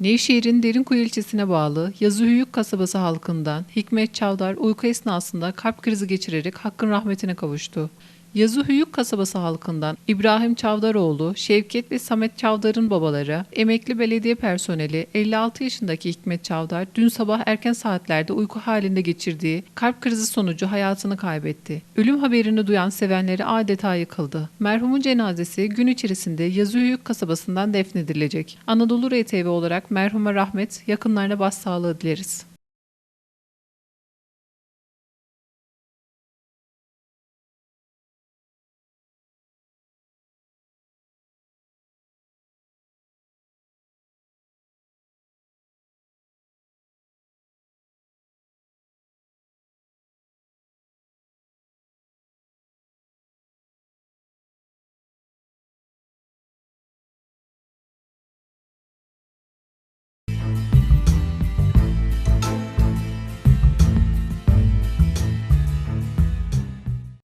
Nevşehir'in Derinkuyu ilçesine bağlı Yazıhüyük kasabası halkından Hikmet Çavdar uyku esnasında kalp krizi geçirerek hakkın rahmetine kavuştu. Yazıhüyük kasabası halkından İbrahim Çavdaroğlu, Şevket ve Samet Çavdar'ın babaları, emekli belediye personeli 56 yaşındaki Hikmet Çavdar dün sabah erken saatlerde uyku halinde geçirdiği kalp krizi sonucu hayatını kaybetti. Ölüm haberini duyan sevenleri adeta yıkıldı. Merhumun cenazesi gün içerisinde Yazıhüyük kasabasından defnedilecek. Anadolu RTV olarak merhuma rahmet, yakınlarına başsağlığı dileriz.